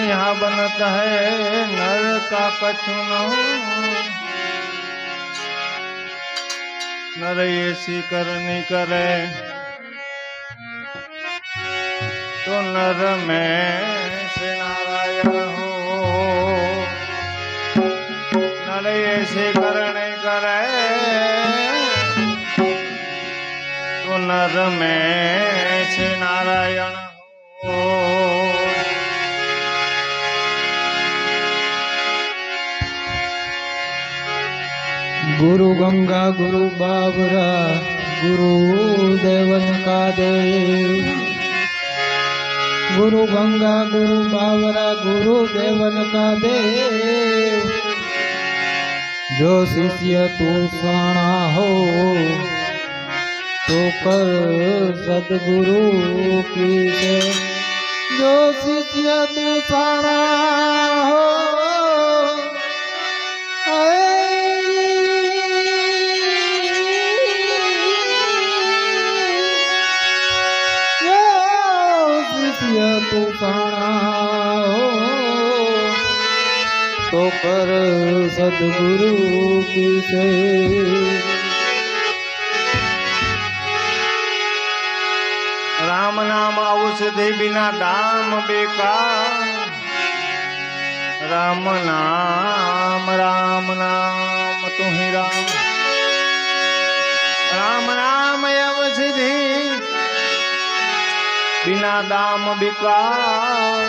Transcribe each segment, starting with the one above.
यहाँ बनत है, नर का कछु नर ऐसी करनी करे तो नर में से नारायण हो। नर ऐसे करने करे तो नर में से नारायण गुरु गंगा, गुरु बाबरा, गुरु देवन का देव गुरु गंगा, गुरु बाबरा, गुरु देवन का देव जो शिष्य तू साणा हो तो कर सदगुरु की जो शिष्य तू साणा શરણાઓ તો કર સદગુરુ વિશે રામ નામ ઔષધિ બિના દામ બેકાર. રામ નામ રામ નામ તુહી રામ. बिना दाम विकार।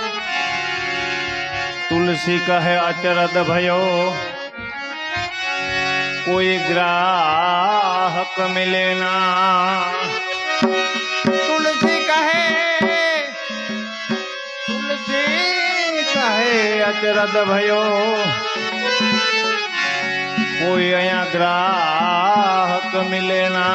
तुलसी कहे अचरद भयो। कोई ग्राहक मिले ना। तुलसी कहे तुलसी कहे अचरद भयो। कोई अया ग्राहक मिले ना।